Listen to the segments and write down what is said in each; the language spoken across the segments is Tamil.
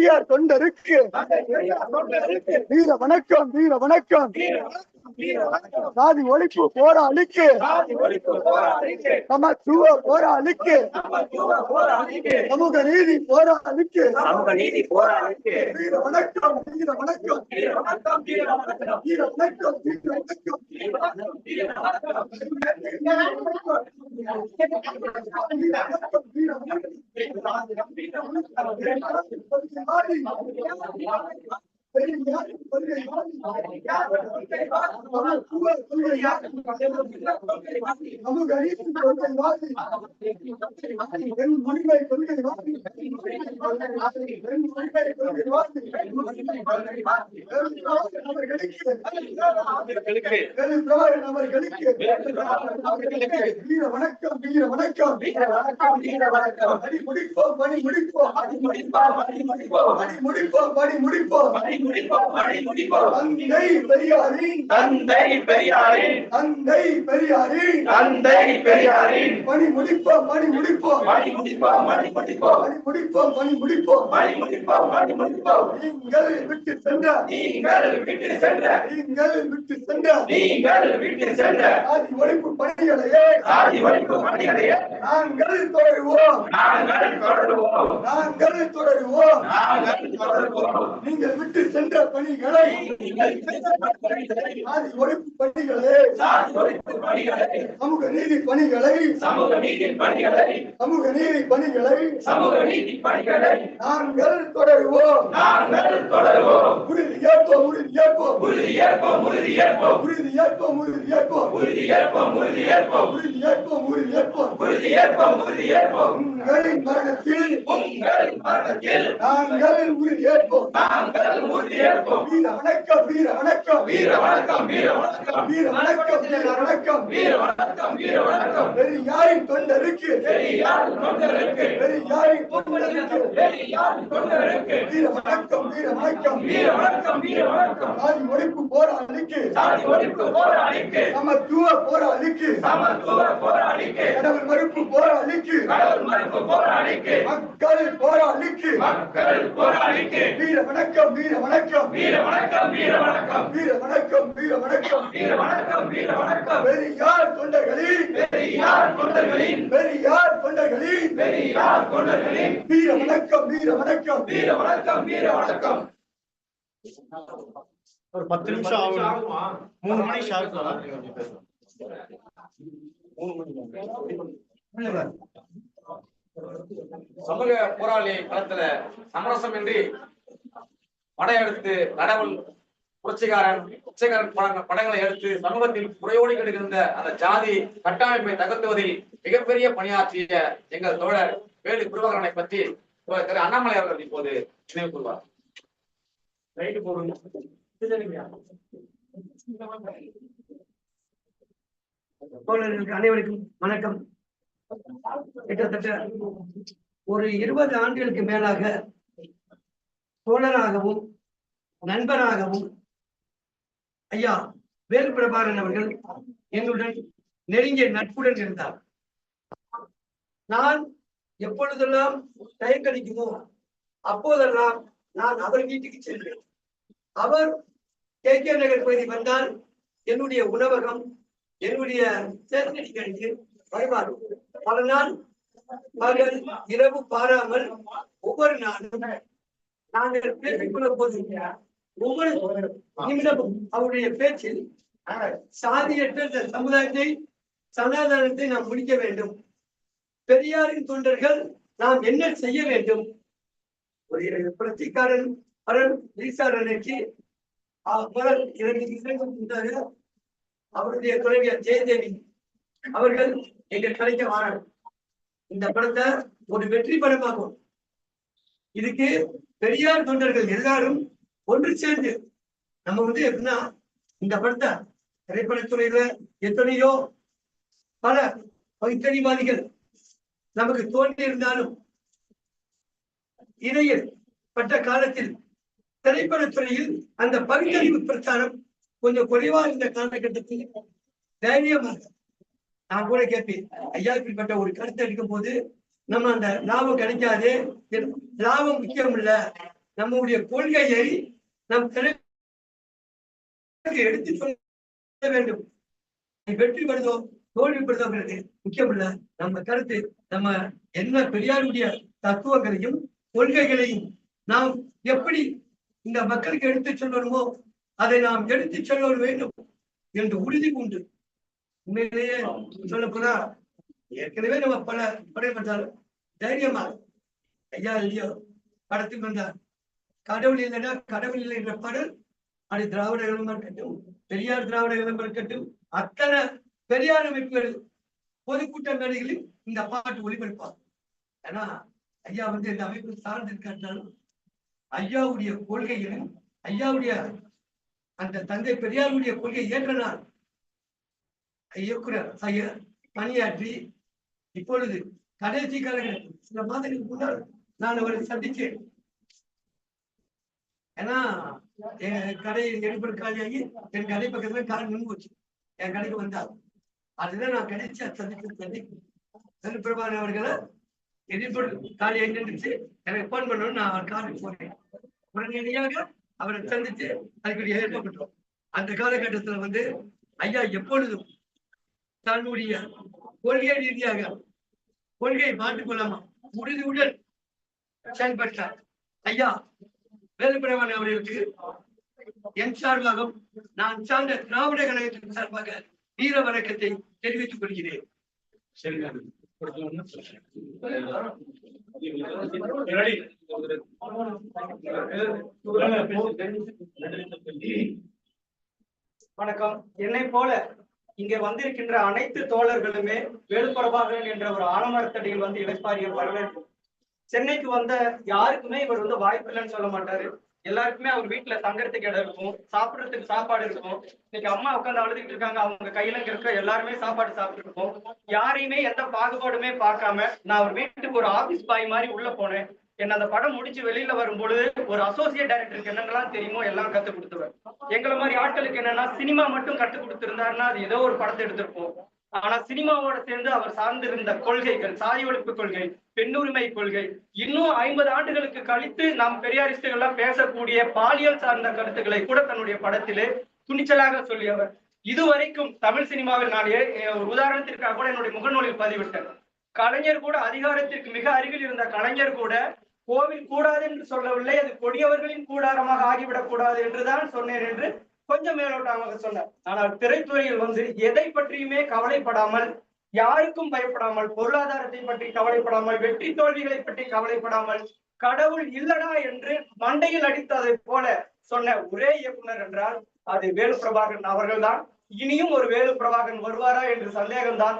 பெரியார் தொண்டருக்கு. வீர வணக்கம் வீர வணக்கம். சாதி ஒழிப்பு போராளிக்கு. சமத்துவ போராளிக்கு. சமூக நீதி போராளிக்கு. சமூக நீதி போராளிக்கு வீர வணக்கம் வீர வணக்கம் வீர வணக்கம் வீர வணக்கம் வீர வணக்கம். வீர வணக்கம் வீர வணக்கம். வீர வணக்கம் வீர வணக்கம். Amin. வீர வணக்கம் வீர வணக்கம் வீர வணக்கம் வீர வணக்கம் பணி முடிப்போம் பணி முடிப்போம் பணி முடிப்போம் பணி முடிப்போம் பணி முடிப்போம் பணி முடிப்போம் தந்தை பெரியாரின். தந்தை பெரியாரின். தந்தை பெரியாரின் தந்தை பெரியாரின் பணி முடிப்போம் பணி முடிப்போம் பணி முடிப்போம் பணி முடிப்போம் பணி முடிப்போம் பணி முடிப்போம் பணி முடிப்போம் பணி முடிப்போம் நீங்கள் விட்டு சென்ற. நீங்கள் விட்டு சென்ற. நீங்கள் விட்டு சென்ற நீங்கள் விட்டு சென்ற ஆதி ஒழிப்பு பணிகளையே சாதி ஒழிப்பு பணிகளையே நாங்கள் தொடருவோம். நாங்கள் தொடருவோம். நாங்கள் தொடருவோம். நாங்கள் விட்டு சென்ற பணிகளை சாதி ஒழிப்பு பணிகளை சமூக நீதி பணிகளை சமூக நீதி பணிகளை சமூக நீதி பணிகளை சமூக நீதி பணிகளை நாங்கள் தொடருவோம். நாங்கள் தொடருவோம். உறுதி ஏற்போம் உறுதி ஏற்போம். உறுதி ஏற்போம் உறுதி ஏற்போம். உறுதி ஏற்போம் உறுதி ஏற்போம். உறுதி ஏற்போம் உறுதி ஏற்போம். உறுதி ஏற்போம் உறுதி ஏற்போம். உறுதி ஏற்போம் உறுதி ஏற்போம். உங்களின் மரணத்தில் உங்கள் மரணத்தில் நாங்கள் உறுதி ஏற்போம். நாங்கள் உறுதி ஏற்போம். வீர வணக்கம் வீர வணக்கம். வீர வணக்கம் வீர வணக்கம். வீர வணக்கம் வீர வணக்கம். வீர வணக்கம் வீர வணக்கம். பெரியாரின் தொண்டருக்கு? பெரியார் தொண்டருக்கு? பெரியாரின் தொண்டருக்கு? பெரியார் தொண்டருக்கு? வீர வணக்கம் வீர வணக்கம். வீர வணக்கம் வீர வணக்கம். சாதி ஒழிப்பு போராளிக்கு. சாதி ஒழிப்பு போராளிக்கு. சமத்துவ போராளிக்கு. சமத்துவ போராளிக்கு. கடவுள் மறுப்பு போராளிக்கு. கடவுள் மறுப்பு போராளிக்கு. மக்கள் போராளிக்கு. மக்கள் போராளிக்கு. வீர வணக்கம் வீர வணக்கம். வீர வணக்கம் வீர வணக்கம். வீர வணக்கம் வீர வணக்கம். வீர வணக்கம் வீர வணக்கம். பெரியார் தொண்டர்களின்? பெரியார் தொண்டர்களின்? பெரியார் தொண்டர்களின்? பெரியார் தொண்டர்களின்? வீர வணக்கம் வீர வணக்கம். வீர வணக்கம் வீர வணக்கம். ஒரு பத்து நிமிஷம் ஆகும்? மூணு மணி ஷார்ப் சமூக போராளி களத்துல சமரசமின்றி படையெடுத்து நடவல் புரட்சிகாரன் புரட்சிகாரன் பட- படங்களை எடுத்து சமூகத்தில் குறையோடி கிடக்கின்ற அந்த ஜாதி கட்டமைப்பை தகர்த்துவதில் மிகப்பெரிய பணியாற்றிய எங்கள் தோழர் வேலு குருவகரனை பற்றி திரு அண்ணாமலை அவர்கள் இப்போது நினைவு கூறுவார் ரைட்டு போடுங்க அனைவருக்கும் வணக்கம். கிட்டத்தட்ட ஒரு இருபது ஆண்டுகளுக்கு மேலாக தோழராகவும் நண்பராகவும் ஐயா வேலு பிரபாகரன் அவர்கள் என்னுடன் நெருங்கிய நட்புடன் இருந்தார். நான் எப்பொழுதெல்லாம் தயக்கடிக்குமோ அப்போதெல்லாம் நான் அவர் வீட்டுக்கு செல்வேன். அவர் கே. கே. நகர் பகுதி வந்தால் என்னுடைய உணவகம் என்னுடைய தேர்ந்தெடுக்கிறது வருவார் பல நாள் பகல் இரவு பாராமல் ஒவ்வொரு நாளும் நாங்கள் பேசிக்கொள்ள போது ஒவ்வொரு நிமிடமும் அவருடைய பேச்சில் சாதியற்ற இந்த சமுதாயத்தை சனாதனத்தை நாம் முடிக்க வேண்டும். பெரியாரின் தொண்டர்கள் நாம் என்ன செய்ய வேண்டும்? ஒரு புரட்சிக்காரன் அரண் ஈசாரனுக்கு முதல் இரண்டு இசைகள் அவருடைய துணைவியார் ஜெயதேவி அவர்கள் எங்கள் கலைக்க வாராங்க இந்த படத்தை ஒரு வெற்றி படமாகும். இதுக்கு பெரியார் தொண்டர்கள் எல்லாரும் ஒன்று சேர்ந்து நம்ம வந்து எப்படின்னா இந்த படத்தை திரைப்படத்துறையில எத்தனையோ பல பகுத்தறிவாதிகள் நமக்கு தோன்றி இருந்தாலும் இடையில் பட்ட காலத்தில் திரைப்படத்துறையில் அந்த பகுத்தறிவு பிரச்சாரம் கொஞ்சம் குறைவா இருந்த காலகட்டத்தில் தைரியமாக நான் கூட கேட்பேன். ஐயா இப்படிப்பட்ட ஒரு கருத்து அளிக்கும் போது நம்ம அந்த லாபம் கிடைக்காது. லாபம் முக்கியம் இல்ல. நம்முடைய கொள்கையை நம் எடுத்து சொல்ல வேண்டும். வெற்றி பெறுதோ தோல்வி பெறுதோங்கிறது முக்கியம் இல்ல. நம்ம கருத்து நம்ம என்ன பெரியாருடைய தத்துவங்களையும் கொள்கைகளையும் நாம் எப்படி இந்த மக்களுக்கு எடுத்துச் சொல்லணுமோ அதை நாம் எடுத்துச் சொல்ல வேண்டும் என்று உறுதி கொண்டு உண்மையிலேயே சொல்ல போனா ஏற்கனவே நம்ம பல படைப்பட்டாலும் தைரியமா ஐயா இல்லையோ படத்துக்கு வந்தார். கடவுள் இல்லைன்னா கடவுள் இல்லை என்ற பாடல் அது திராவிடர்களும் இருக்கட்டும் பெரியார் திராவிட திராவிடர்களும் இருக்கட்டும் அத்தனை பெரியார் அமைப்புகள் பொதுக்கூட்ட மேடைகளில் இந்த பாட்டு ஒளிபரப்பார். ஏன்னா ஐயா வந்து இந்த அமைப்பு சார்ந்து ஐயாவுடைய கொள்கையிலும் ஐயாவுடைய அந்த தந்தை பெரியாருடைய கொள்கை ஏற்றனால் இயக்குனர் பணியாற்றி இப்பொழுது கடைசி காலகட்டம் சில மாதங்களுக்கு முன்னால் நான் அவரை சந்திச்சேன் ஏன்னா என் கடை எடுப்பது காலியாகி என் கடை பக்கத்துல கார் நின்று போச்சு. என் கடைக்கு வந்தார். அதுதான் நான் கிடைச்ச சந்திச்ச சந்திப்பு பிரபாகரன் அவர்களை எதிர்ப்பு காலியாக நின்றுச்சு. எனக்கு போன் பண்ணணும் நான் அவர் காருக்கு போனேன். உடனடியாக அவரை சந்திச்சு அதுக்கு ஏற்பட்டோம் அந்த காலகட்டத்துல வந்து ஐயா எப்பொழுதும் தன்னுடைய கொள்கை ரீதியாக கொள்கையை மாற்றிக்கொள்ளாம உறுதியுடன் செயல்பட்டார். ஐயா வேலுப்பிரமன் அவர்களுக்கு என் சார்பாகவும் நான் சார்ந்த திராவிட கழகத்தின் சார்பாக வீர வணக்கத்தை தெரிவித்துக் கொள்கிறேன். வணக்கம். என்னை போல இங்கே வந்திருக்கின்ற அனைத்து தோழர்களுமே வேலுப்பரபாகரன் என்ற ஒரு ஆலமரத்தடியில் வந்து இளைப்பாரிய வரவேற்பு. சென்னைக்கு வந்த யாருக்குமே இவர் வந்து வாய்ப்பு இல்லைன்னு சொல்ல மாட்டாரு. எல்லாருக்குமே அவர் வீட்டுல தங்கறதுக்கு இடம் இருக்கும் சாப்பிடுறதுக்கு சாப்பாடு இருக்கும். இன்னைக்கு அம்மா உட்காந்து அழுதுகிட்டு இருக்காங்க அவங்க கையில இருக்க எல்லாருமே சாப்பாடு சாப்பிட்டு இருக்கோம். யாரையுமே எந்த பாகுபாடுமே பார்க்காம நான் அவர் வீட்டுக்கு ஒரு ஆபீஸ் பாய் மாதிரி உள்ள போனேன். என்ன அந்த படம் முடிச்சு வெளியில வரும்பொழுது ஒரு அசோசியேட் டைரக்டருக்கு என்னென்னலாம் தெரியுமோ எல்லாம் கத்து கொடுத்தவர் எங்களை மாதிரி ஆட்களுக்கு என்னன்னா சினிமா மட்டும் கத்து கொடுத்திருந்தாருன்னா அது ஏதோ ஒரு படத்தை எடுத்திருப்போம். ஆனா சினிமாவோட சேர்ந்து அவர் சார்ந்திருந்த கொள்கைகள் சாதி ஒழிப்பு கொள்கை பெண்ணுரிமை கொள்கை இன்னும் ஐம்பது ஆண்டுகளுக்கு கழித்து நாம் பெரியாரிஸ்டுகள்லாம் பேசக்கூடிய பாலியல் சார்ந்த கருத்துக்களை கூட தன்னுடைய படத்திலே துணிச்சலாக சொல்லியவர் இதுவரைக்கும் தமிழ் சினிமாவில் நான் ஒரு உதாரணத்திற்காக கூட என்னுடைய முகநூலில் பதிவிட்டேன். கலைஞர் கூட அதிகாரத்திற்கு மிக அருகில் இருந்த கலைஞர் கூட கோவில் கூடாது என்று சொல்லவில்லை அது கொடியவர்களின் கூடாரமாக ஆகிவிடக் கூடாது என்றுதான் சொன்னேன் என்று கொஞ்சம் மேலோட்டமாக சொன்னார். ஆனால் திரைத்துறையில் வந்து எதை பற்றியுமே கவலைப்படாமல் யாருக்கும் பயப்படாமல் பொருளாதாரத்தை பற்றி கவலைப்படாமல் வெற்றி தோல்விகளை பற்றி கவலைப்படாமல் கடவுள் இல்லடா என்று மண்டையில் அடித்ததை போல சொன்ன ஒரே இயக்குனர் என்றால் அது வேலு பிரபாகரன் அவர்கள்தான். இனியும் ஒரு வேலு பிரபாகரன் வருவாரா என்று சந்தேகம்தான்.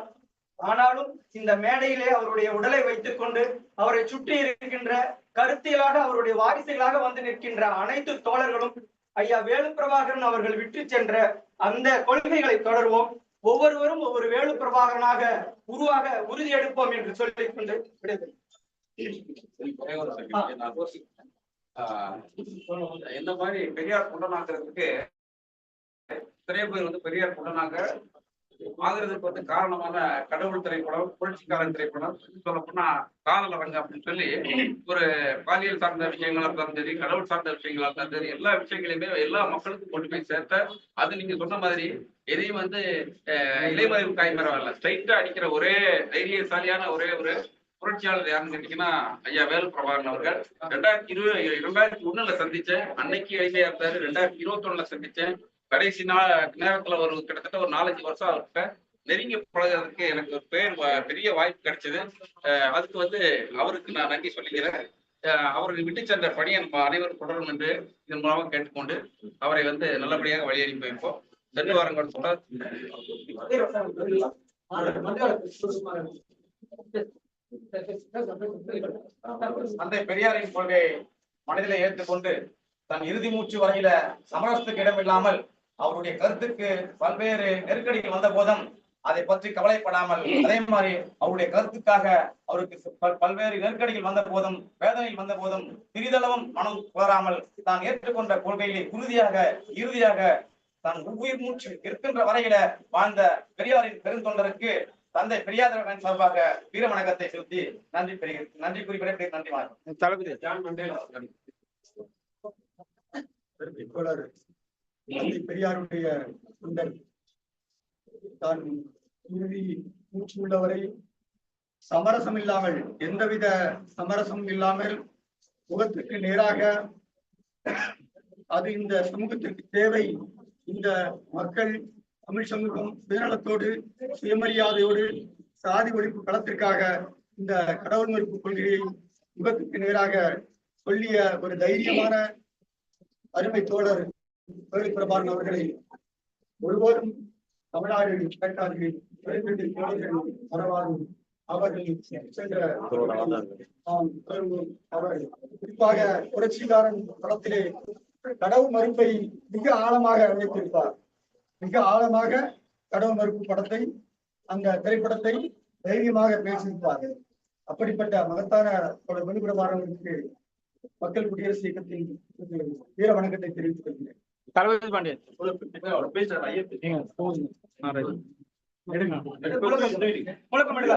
ஆனாலும் இந்த மேடையிலே அவருடைய உடலை வைத்துக் கொண்டு அவரை சுற்றி இருக்கின்ற கருத்தியலாக அவருடைய வாரிசுகளாக வந்து நிற்கின்ற அனைத்து தோழர்களும் ஐயா வேலு பிரபாகரன் அவர்கள் விட்டு சென்ற அந்த கொள்கைகளை தொடர்வோம். ஒவ்வொருவரும் ஒவ்வொரு வேலு பிரபாகரனாக உருவாக உறுதி எடுப்போம் என்று சொல்லிக் கொண்டு இந்த நான் மாதிரி பெரியார் குண்டனாக்கிறதுக்கு நிறைய பேர் வந்து பெரியார் குண்டனாக ஆகிறதுக்கு வந்து காரணமான கடவுள் திரைப்படம் புரட்சிக்காரன் திரைப்படம் சொல்ல போனா காதல் அரங்கு அப்படின்னு சொல்லி ஒரு பாலியல் சார்ந்த விஷயங்களா இருந்தாலும் சரி கடவுள் சார்ந்த விஷயங்களா இருந்தாலும் சரி எல்லா விஷயங்களையுமே எல்லா மக்களுக்கும் கொண்டு போய் சேர்த்த அது நீங்க சொன்ன மாதிரி எதையும் வந்து அஹ், இலைமறைவு காய்மரம் இல்லை ஸ்ட்ரைட்டா அடிக்கிற ஒரே தைரியசாலியான ஒரே ஒரு புரட்சியாளர் யாருன்னு கேட்டீங்கன்னா ஐயா வேலு பிரபாகரன் அவர்கள். ரெண்டாயிரத்தி இருபது இரண்டாயிரத்தி ஒண்ணுல சந்திச்சேன். அன்னைக்கு எளிமையா இருந்தாரு. ரெண்டாயிரத்தி இருபத்தி ஒண்ணுல சந்திச்சேன். கடைசி நாள் நேரத்துல ஒரு கிட்டத்தட்ட ஒரு நாலஞ்சு வருஷம் அவர்கிட்ட நெருங்கி பழகுறதுக்கு எனக்கு ஒரு பேர் பெரிய வாய்ப்பு கிடைச்சது. அதுக்கு வந்து அவருக்கு நான் நன்றி சொல்லிக்கிறேன். அவர்கள் விட்டு சென்ற பணியை நம்ம அனைவரும் தொடரும் என்று இதன் மூலமாக கேட்டுக்கொண்டு அவரை வந்து நல்லபடியாக வழி அனுப்பி வைப்போம். சென்று வாரங்கள் கூட தந்தை பெரியாரின் கொள்கை மனதில ஏற்றுக்கொண்டு தன் இறுதி மூச்சு வரையில சமரசத்துக்கு இடமில்லாமல் அவருடைய கருத்துக்கு பல்வேறு நெருக்கடிகள் வந்த போதும் அதை பற்றி கவலைப்படாமல் அதே மாதிரி அவருடைய கருத்துக்காக அவருக்கு பல்- பல்வேறு நெருக்கடிகள் வந்த போதும் வேதனைகள் வந்த போதும் சிறிதளவும் மனம் கோராமல் தான் ஏற்றுக்கொண்ட கொள்கையிலே உறுதியாக இறுதியாக தன் உயிர் மூச்சு இருக்கின்ற வரையில வாழ்ந்த பெரியாரின் பெருந்தொண்டருக்கு தந்தை பெரியார் சார்பாக வீர வணக்கத்தை செலுத்தி நன்றி பெறுகிறேன் நன்றி குறிப்பிட நன்றி வணக்கம். தளபதி ஜான் மண்டேலா தோழர் தந்தை பெரியாருடைய தொண்டர் தான் இறுதி மூச்சு உள்ளவரை சமரசம் இல்லாமல் எந்தவித சமரசமும் இல்லாமல் முகத்திற்கு நேராக அது இந்த சமூகத்திற்கு தேவை. இந்த மக்கள் தமிழ் சமூகம் சுயநலத்தோடு சுயமரியாதையோடு சாதி ஒழிப்பு களத்திற்காக இந்த கடவுள் மறுப்பு கொள்கையை முகத்துக்கு நேராக சொல்லிய ஒரு தைரியமான அருமை தோழர் வேலு அவர்களை ஒருபோதும் தமிழ்நாடு கேட்டார்கள் இரண்டு அவர்கள் சென்ற அவர் குறிப்பாக புரட்சிகாரன் படத்திலே கடவுள் மறுப்பை மிக ஆழமாக வைத்திருப்பார் மிக ஆழமாக கடவுள் மறுப்பு படத்தை அந்த திரைப்படத்தை தைரியமாக பேசியிருப்பார். அப்படிப்பட்ட மகத்தான ஒரு மக்கள் குடியரசு இயக்கத்தின் வீர வணக்கத்தை தெரிவித்துக் கொள்கிறேன். தளபதி பாண்டியன். முழக்கம் எடுங்க.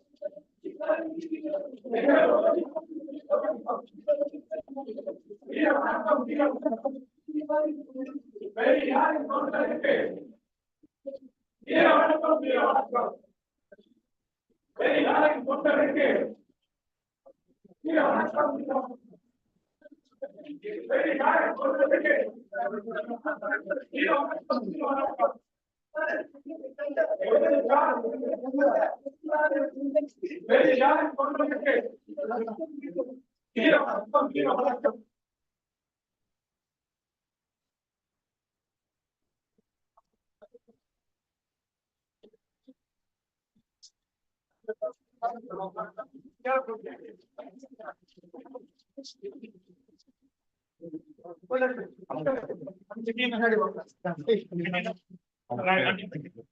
வீர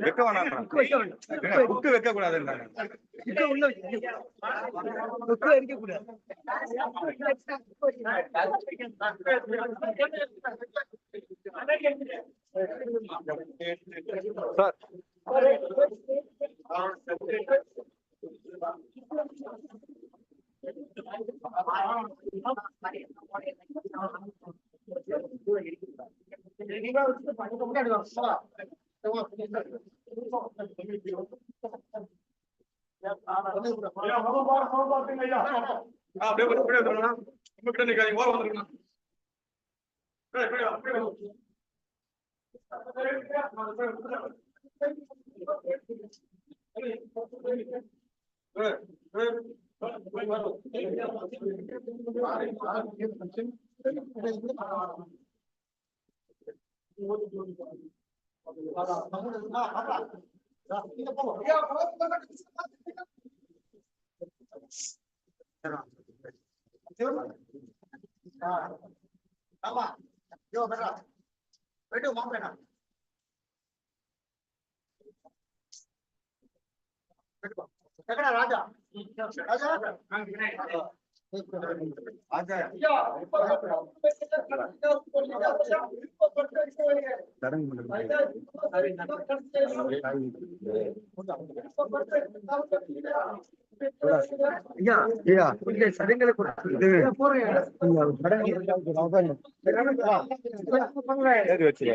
வைக்க வேணாம். புக்கு வைக்க கூடாதுன்றாங்க சார் அப்படியே நிக்காதீங்க ஓரம் வந்துருக்கா Good, good. ஆமா யோ பெறா வெட்டு மாப்பிடா வெட்டுப்பா ராஜா ஐயா ஐயா இந்த சடங்களை வச்சு